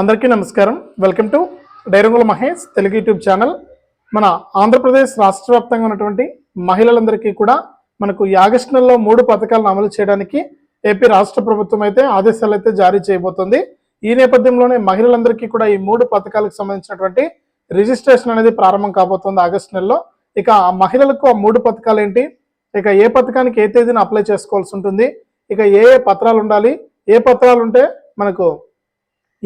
అందరికీ నమస్కారం. Welcome to డైరంగుల మహేష్ తెలుగు యూట్యూబ్ ఛానల్. మన ఆంధ్రప్రదేశ్ రాష్ట్ర వ్యాప్తంగా ఉన్నటువంటి మహిళలందరికీ కూడా మనకు ఈ ఆగస్టు నెలలో మూడు పథకాలను అమలు చేయడానికి ఏపీ రాష్ట్ర ప్రభుత్వం అయితే ఆదేశాలు అయితే జారీ చేయబోతుంది. ఈ నేపథ్యంలోనే మహిళలందరికీ కూడా ఈ మూడు పథకాలకు సంబంధించినటువంటి రిజిస్ట్రేషన్ అనేది ప్రారంభం కాబోతుంది ఆగస్టు నెలలో. ఇక ఆ మహిళలకు ఆ మూడు పథకాలు ఏంటి? ఇక ఏ పథకానికి ఏ తేదీన అప్లై చేసుకోవాల్సి ఉంటుంది? ఇక ఏ ఏ పత్రాలు ఉండాలి? ఏ పత్రాలు ఉంటే మనకు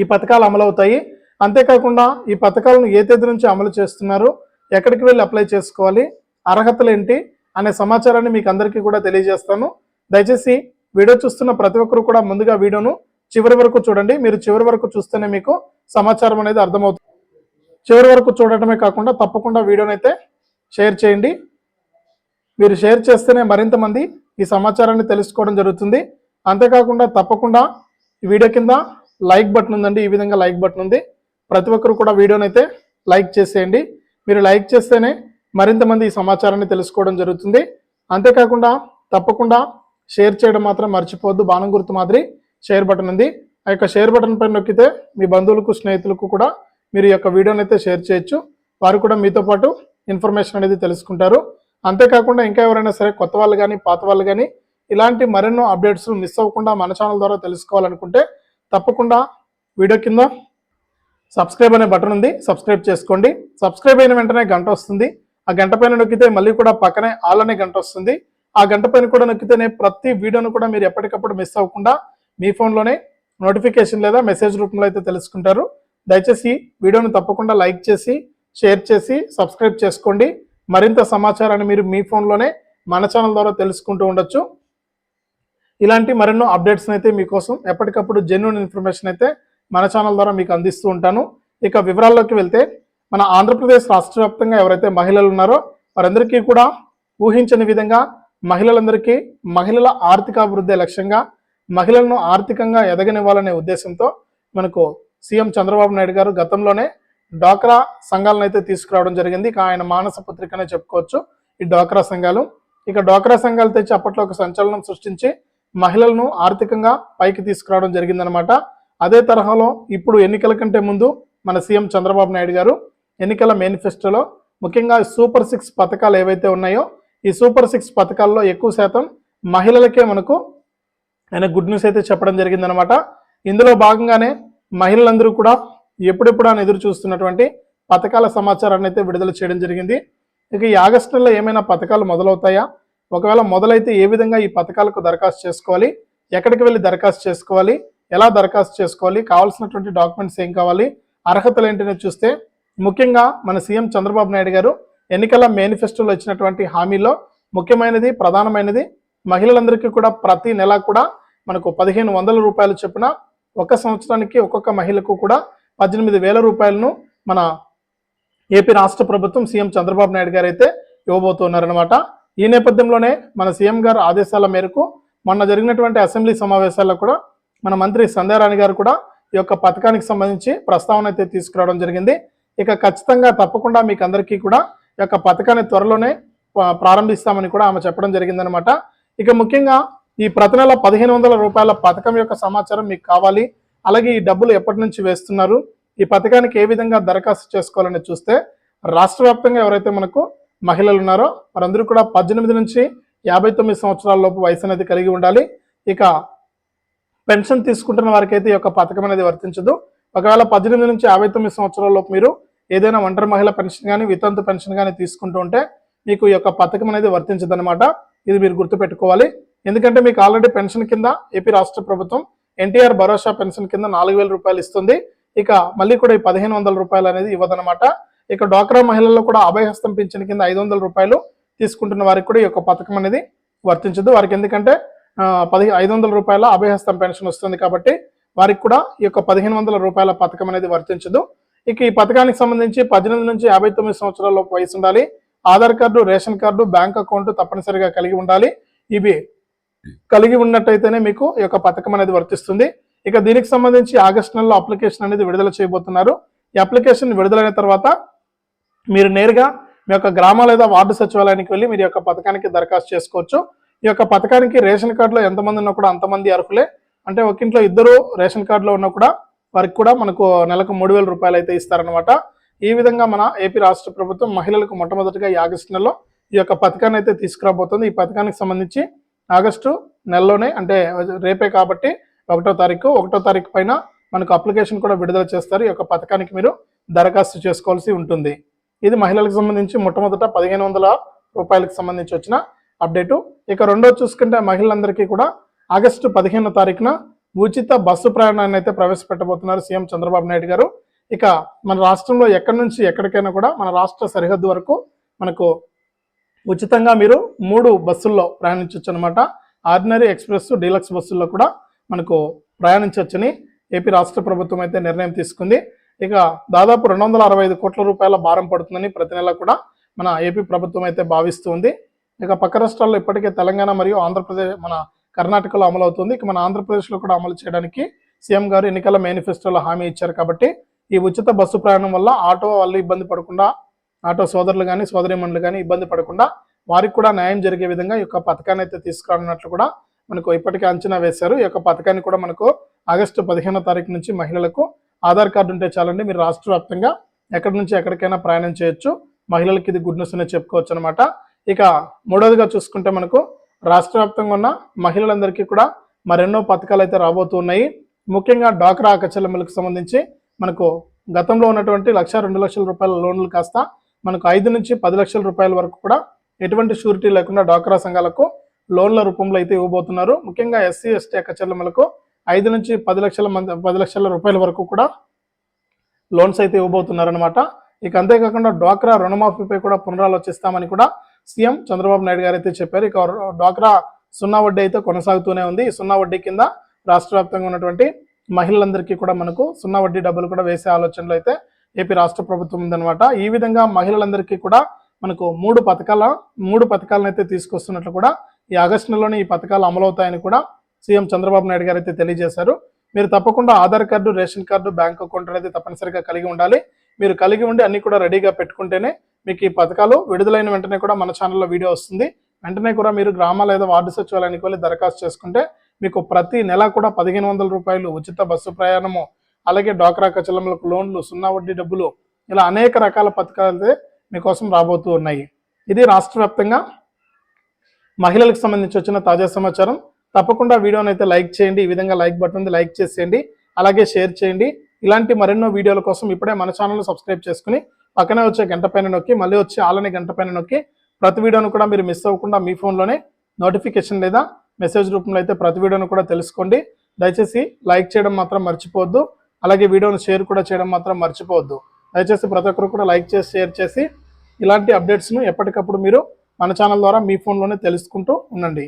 ఈ పథకాలు అమలవుతాయి. అంతేకాకుండా ఈ పథకాలను ఏ తేదీ నుంచి అమలు చేస్తున్నారు ఎక్కడికి వెళ్ళి అప్లై చేసుకోవాలి అర్హతలు ఏంటి అనే సమాచారాన్ని మీకు అందరికీ కూడా తెలియజేస్తాను. దయచేసి వీడియో చూస్తున్న ప్రతి ఒక్కరు కూడా ముందుగా వీడియోను చివరి వరకు చూడండి. మీరు చివరి వరకు చూస్తేనే మీకు సమాచారం అనేది అర్థమవుతుంది. చివరి వరకు చూడటమే కాకుండా తప్పకుండా వీడియోని అయితే షేర్ చేయండి. మీరు షేర్ చేస్తేనే మరింత మంది ఈ సమాచారాన్ని తెలుసుకోవడం జరుగుతుంది. అంతేకాకుండా తప్పకుండా ఈ వీడియో కింద లైక్ బటన్ ఉందండి ఈ విధంగా లైక్ బటన్ ఉంది. ప్రతి ఒక్కరు కూడా వీడియోని అయితే లైక్ చేసేయండి. మీరు లైక్ చేస్తేనే మరింత మంది ఈ సమాచారాన్ని తెలుసుకోవడం జరుగుతుంది. అంతేకాకుండా తప్పకుండా షేర్ చేయడం మాత్రం మర్చిపోవద్దు. బాణం గుర్తు మాదిరి షేర్ బటన్ ఉంది. ఆ యొక్క షేర్ బటన్ పైన నొక్కితే మీ బంధువులకు స్నేహితులకు కూడా మీరు ఈ యొక్క వీడియోని అయితే షేర్ చేయొచ్చు. వారు కూడా మీతో పాటు ఇన్ఫర్మేషన్ అనేది తెలుసుకుంటారు. అంతేకాకుండా ఇంకా ఎవరైనా సరే కొత్త వాళ్ళు కానీ పాత వాళ్ళు కానీ ఇలాంటి మరెన్నో అప్డేట్స్ మిస్ అవ్వకుండా మన ఛానల్ ద్వారా తెలుసుకోవాలనుకుంటే తప్పకుండా వీడియో కింద సబ్స్క్రైబ్ అనే బటన్ ఉంది. సబ్స్క్రైబ్ చేసుకోండి. సబ్స్క్రైబ్ అయిన వెంటనే గంట వస్తుంది. ఆ గంట పైన నొక్కితే మళ్ళీ కూడా పక్కనే ఆల్ అనే గంట వస్తుంది. ఆ గంట పైన కూడా నొక్కితేనే ప్రతి వీడియోను కూడా మీరు ఎప్పటికప్పుడు మిస్ అవ్వకుండా మీ ఫోన్లోనే నోటిఫికేషన్ లేదా మెసేజ్ రూపంలో అయితే తెలుసుకుంటారు. దయచేసి వీడియోను తప్పకుండా లైక్ చేసి షేర్ చేసి సబ్స్క్రైబ్ చేసుకోండి. మరింత సమాచారాన్ని మీరు మీ ఫోన్లోనే మన ఛానల్ ద్వారా తెలుసుకుంటూ ఉండొచ్చు. ఇలాంటి మరెన్నో అప్డేట్స్ అయితే మీకోసం ఎప్పటికప్పుడు జెన్యున్ ఇన్ఫర్మేషన్ అయితే మన ఛానల్ ద్వారా మీకు అందిస్తూ ఉంటాను. ఇక వివరాల్లోకి వెళ్తే మన ఆంధ్రప్రదేశ్ రాష్ట్ర వ్యాప్తంగా ఎవరైతే మహిళలు ఉన్నారో వారందరికీ కూడా ఊహించని విధంగా మహిళలందరికీ మహిళల ఆర్థికాభివృద్ధి లక్ష్యంగా మహిళలను ఆర్థికంగా ఎదగనివ్వాలనే ఉద్దేశంతో మనకు సీఎం చంద్రబాబు నాయుడు గారు గతంలోనే డ్వాక్రా సంఘాలను అయితే తీసుకురావడం జరిగింది. ఇక ఆయన మానస పత్రికనే చెప్పుకోవచ్చు. ఈ డ్వాక్రా సంఘాలు. ఇక డ్వాక్రా సంఘాలు తెచ్చి అప్పట్లో ఒక సంచలనం సృష్టించి మహిళలను ఆర్థికంగా పైకి తీసుకురావడం జరిగిందనమాట అదే తరహాలో ఇప్పుడు ఎన్నికల కంటే ముందు మన సీఎం చంద్రబాబు నాయుడు గారు ఎన్నికల మేనిఫెస్టోలో ముఖ్యంగా సూపర్ సిక్స్ పథకాలు ఏవైతే ఉన్నాయో ఈ సూపర్ సిక్స్ పథకాల్లో ఎక్కువ శాతం మహిళలకే మనకు ఆయన గుడ్ న్యూస్ అయితే చెప్పడం జరిగిందనమాట ఇందులో భాగంగానే మహిళలందరూ కూడా ఎప్పుడెప్పుడు అని ఎదురు చూస్తున్నటువంటి పథకాల సమాచారాన్ని అయితే విడుదల చేయడం జరిగింది. ఇక ఈ ఆగస్టు నెలలో ఏమైనా పథకాలు మొదలవుతాయా? ఒకవేళ మొదలైతే ఏ విధంగా ఈ పథకాలకు దరఖాస్తు చేసుకోవాలి? ఎక్కడికి వెళ్ళి దరఖాస్తు చేసుకోవాలి? ఎలా దరఖాస్తు చేసుకోవాలి? కావాల్సినటువంటి డాక్యుమెంట్స్ ఏం కావాలి? అర్హతలు ఏంటనే చూస్తే ముఖ్యంగా మన సీఎం చంద్రబాబు నాయుడు గారు ఎన్నికల మేనిఫెస్టోలో ఇచ్చినటువంటి హామీలో ముఖ్యమైనది ప్రధానమైనది మహిళలందరికీ కూడా ప్రతి నెల కూడా మనకు పదిహేను వందల రూపాయలు చొప్పున ఒక సంవత్సరానికి ఒక్కొక్క మహిళకు కూడా పద్దెనిమిది వేల రూపాయలను మన ఏపీ రాష్ట్ర ప్రభుత్వం సీఎం చంద్రబాబు నాయుడు గారు అయితే ఇవ్వబోతున్నారనమాట ఈ నేపథ్యంలోనే మన సీఎం గారు ఆదేశాల మేరకు మొన్న జరిగినటువంటి అసెంబ్లీ సమావేశాల్లో కూడా మన మంత్రి సంధ్యారాణి గారు కూడా ఈ యొక్క పథకానికి సంబంధించి ప్రస్తావన అయితే తీసుకురావడం జరిగింది. ఇక ఖచ్చితంగా తప్పకుండా మీకు అందరికీ కూడా ఈ యొక్క పథకాన్ని త్వరలోనే ప్రారంభిస్తామని కూడా ఆమె చెప్పడం జరిగిందనమాట ఇక ముఖ్యంగా ఈ ప్రతి నెల పదిహేను వందల రూపాయల పథకం యొక్క సమాచారం మీకు కావాలి. అలాగే ఈ డబ్బులు ఎప్పటి నుంచి వేస్తున్నారు? ఈ పథకానికి ఏ విధంగా దరఖాస్తు చేసుకోవాలని చూస్తే రాష్ట్ర వ్యాప్తంగా ఎవరైతే మనకు మహిళలు ఉన్నారో వారందరూ కూడా పద్దెనిమిది నుంచి యాభై తొమ్మిది సంవత్సరాల లోపు వయసు అనేది కలిగి ఉండాలి. ఇక పెన్షన్ తీసుకుంటున్న వారికి అయితే ఈ యొక్క పథకం అనేది వర్తించదు. ఒకవేళ పద్దెనిమిది నుంచి యాభై తొమ్మిది సంవత్సరాల లోపు మీరు ఏదైనా ఒంటరి మహిళ పెన్షన్ కానీ వితంతు పెన్షన్ కానీ తీసుకుంటూ ఉంటే మీకు ఈ యొక్క పథకం అనేది వర్తించదు అనమాట ఇది మీరు గుర్తుపెట్టుకోవాలి. ఎందుకంటే మీకు ఆల్రెడీ పెన్షన్ కింద ఏపీ రాష్ట్ర ప్రభుత్వం ఎన్టీఆర్ భరోసా పెన్షన్ కింద నాలుగు వేల రూపాయలు ఇస్తుంది. ఇక మళ్ళీ కూడా ఈ పదిహేను వందల రూపాయలు అనేది ఇవ్వదనమాట ఇక డ్వాక్రా మహిళల్లో కూడా అభయహస్తం పింఛన్ కింద ఐదు వందల రూపాయలు తీసుకుంటున్న వారికి కూడా ఈ యొక్క పథకం అనేది వర్తించదు. వారికి ఎందుకంటే పది ఐదు వందల రూపాయల అభయహస్తం పెన్షన్ వస్తుంది కాబట్టి వారికి కూడా ఈ యొక్క పదిహేను వందల రూపాయల పథకం అనేది వర్తించదు. ఇక ఈ పథకానికి సంబంధించి పద్దెనిమిది నుంచి యాభై తొమ్మిది సంవత్సరాల వయసు ఉండాలి. Aadhaar card ration card bank account తప్పనిసరిగా కలిగి ఉండాలి. ఇవి కలిగి ఉన్నట్టయితేనే మీకు ఈ యొక్క పథకం అనేది వర్తిస్తుంది. ఇక దీనికి సంబంధించి ఆగస్టు నెలలో అప్లికేషన్ అనేది విడుదల చేయబోతున్నారు. ఈ అప్లికేషన్ విడుదలైన తర్వాత మీరు నేరుగా మీ యొక్క గ్రామ లేదా వార్డు సచివాలయానికి వెళ్ళి మీరు యొక్క పథకానికి దరఖాస్తు చేసుకోవచ్చు. ఈ యొక్క పథకానికి రేషన్ కార్డులో ఎంతమంది ఉన్నా కూడా అంతమంది అర్హులే. అంటే ఒక ఇంట్లో ఇద్దరు రేషన్ కార్డులో ఉన్నా కూడా వారికి కూడా మనకు నెలకు మూడు వేల రూపాయలు అయితే ఇస్తారనమాట ఈ విధంగా మన ఏపీ రాష్ట్ర ప్రభుత్వం మహిళలకు మొట్టమొదటిగా ఈ ఆగస్టు నెలలో ఈ యొక్క పథకాన్ని అయితే తీసుకురాబోతుంది. ఈ పథకానికి సంబంధించి ఆగస్టు నెలలోనే అంటే రేపే కాబట్టి ఒకటో తారీఖు ఒకటో తారీఖు పైన మనకు అప్లికేషన్ కూడా విడుదల చేస్తారు. ఈ యొక్క పథకానికి మీరు దరఖాస్తు చేసుకోవాల్సి ఉంటుంది. ఇది మహిళలకు సంబంధించి మొట్టమొదట పదిహేను వందల రూపాయలకు సంబంధించి వచ్చిన అప్డేటు. ఇక రెండో చూసుకుంటే మహిళలందరికీ కూడా ఆగస్టు పదిహేనో తారీఖున ఉచిత బస్సు ప్రయాణాన్ని అయితే ప్రవేశపెట్టబోతున్నారు సీఎం చంద్రబాబు నాయుడు గారు. ఇక మన రాష్ట్రంలో ఎక్కడి నుంచి ఎక్కడికైనా కూడా మన రాష్ట్ర సరిహద్దు వరకు మనకు ఉచితంగా మీరు మూడు బస్సుల్లో ప్రయాణించవచ్చు అనమాట ఆర్డినరీ ఎక్స్ప్రెస్ డీలక్స్ బస్సుల్లో కూడా మనకు ప్రయాణించవచ్చని ఏపీ రాష్ట్ర ప్రభుత్వం అయితే నిర్ణయం తీసుకుంది. ఇక దాదాపు రెండు వందల అరవై ఐదు కోట్ల రూపాయల భారం పడుతుందని ప్రతి నెల కూడా మన ఏపీ ప్రభుత్వం అయితే భావిస్తుంది. ఇక పక్క రాష్ట్రాల్లో ఇప్పటికే తెలంగాణ మరియు ఆంధ్రప్రదేశ్ మన కర్ణాటకలో అమలు అవుతుంది ఇక మన ఆంధ్రప్రదేశ్లో కూడా అమలు చేయడానికి సీఎం గారు ఎన్నికల మేనిఫెస్టోలో హామీ ఇచ్చారు కాబట్టి ఈ ఉచిత బస్సు ప్రయాణం వల్ల ఆటో వాళ్ళు ఇబ్బంది పడకుండా ఆటో సోదరులు కానీ సోదరిమణులు కానీ ఇబ్బంది పడకుండా వారికి కూడా న్యాయం జరిగే విధంగా ఈ యొక్క పథకాన్ని అయితే తీసుకురానున్నట్లు కూడా మనకు ఇప్పటికే అంచనా వేశారు. ఈ యొక్క పథకాన్ని కూడా మనకు ఆగస్టు పదిహేనో తారీఖు నుంచి మహిళలకు ఆధార్ కార్డు ఉంటే చాలండి మీరు రాష్ట్ర వ్యాప్తంగా ఎక్కడి నుంచి ఎక్కడికైనా ప్రయాణం చేయొచ్చు. మహిళలకి ఇది గుడ్ న్యూస్ అనేది చెప్పుకోవచ్చు అనమాట ఇక మూడవదిగా చూసుకుంటే మనకు రాష్ట్ర వ్యాప్తంగా ఉన్న మహిళలందరికీ కూడా మరెన్నో పథకాలు అయితే రాబోతున్నాయి ముఖ్యంగా డ్వాక్రా అక్కచెల్లెమ్మలకు సంబంధించి మనకు గతంలో ఉన్నటువంటి లక్ష రెండు లక్షల రూపాయల లోన్లు కాస్త మనకు ఐదు నుంచి పది లక్షల రూపాయల వరకు కూడా ఎటువంటి షూరిటీ లేకుండా డ్వాక్రా సంఘాలకు లోన్ల రూపంలో అయితే ఇవ్వబోతున్నారు. ముఖ్యంగా ఎస్సీ ఎస్టీ అక్కచెల్లెమ్మలకు ఐదు నుంచి పది లక్షల మంది పది లక్షల రూపాయల వరకు కూడా లోన్స్ అయితే ఇవ్వబోతున్నారనమాట ఇక అంతేకాకుండా డ్వాక్రా రుణమాఫీపై కూడా పునరాలోచిస్తామని కూడా సీఎం చంద్రబాబు నాయుడు గారు అయితే చెప్పారు. ఇక డ్వాక్రా సున్నా వడ్డీ అయితే కొనసాగుతూనే ఉంది. ఈ సున్నా వడ్డీ కింద రాష్ట్ర వ్యాప్తంగా ఉన్నటువంటి మహిళలందరికీ కూడా మనకు సున్నా వడ్డీ డబ్బులు కూడా వేసే ఆలోచనలో అయితే ఏపీ రాష్ట్ర ప్రభుత్వం ఉందన్నమాట. ఈ విధంగా మహిళలందరికీ కూడా మనకు మూడు పథకాల మూడు పథకాలను అయితే తీసుకొస్తున్నట్లు కూడా ఈ ఆగస్టు నెలలోనే ఈ పథకాలు అమలవుతాయని కూడా సీఎం చంద్రబాబు నాయుడు గారు అయితే తెలియజేశారు. మీరు తప్పకుండా Aadhaar card ration card bank account అనేది తప్పనిసరిగా కలిగి ఉండాలి. మీరు కలిగి ఉండి అన్ని కూడా రెడీగా పెట్టుకుంటేనే మీకు ఈ పథకాలు విడుదలైన వెంటనే కూడా మన ఛానల్లో వీడియో వస్తుంది. వెంటనే కూడా మీరు గ్రామ లేదా వార్డు సచివాలయానికి వెళ్ళి దరఖాస్తు చేసుకుంటే మీకు ప్రతి నెల కూడా పదిహేను వందల రూపాయలు ఉచిత బస్సు ప్రయాణము అలాగే డ్వాక్రా కచలములకు లోన్లు సున్నా వడ్డీ డబ్బులు ఇలా అనేక రకాల పథకాలు అయితే మీకోసం రాబోతూ ఉన్నాయి. ఇది రాష్ట్ర వ్యాప్తంగా మహిళలకు సంబంధించి వచ్చిన తాజా సమాచారం. తప్పకుండా వీడియోని అయితే లైక్ చేయండి ఈ విధంగా లైక్ బటన్ ఉంది లైక్ చేసేయండి అలాగే షేర్ చేయండి. ఇలాంటి మరెన్నో వీడియోల కోసం ఇప్పుడే మన ఛానల్ను సబ్స్క్రైబ్ చేసుకుని పక్కనే వచ్చే గంట పైన నొక్కి మళ్ళీ వచ్చే ఆలనే గంట పైన నొక్కి ప్రతి వీడియోను కూడా మీరు మిస్ అవ్వకుండా మీ ఫోన్లోనే నోటిఫికేషన్ లేదా మెసేజ్ రూపంలో అయితే ప్రతి వీడియోను కూడా తెలుసుకోండి. దయచేసి లైక్ చేయడం మాత్రం మర్చిపోవద్దు అలాగే వీడియోను షేర్ కూడా చేయడం మాత్రం మర్చిపోవద్దు. దయచేసి ప్రతి ఒక్కరు కూడా లైక్ చేసి షేర్ చేసి ఇలాంటి అప్డేట్స్ను ఎప్పటికప్పుడు మీరు మన ఛానల్ ద్వారా మీ ఫోన్లోనే తెలుసుకుంటూ ఉండండి.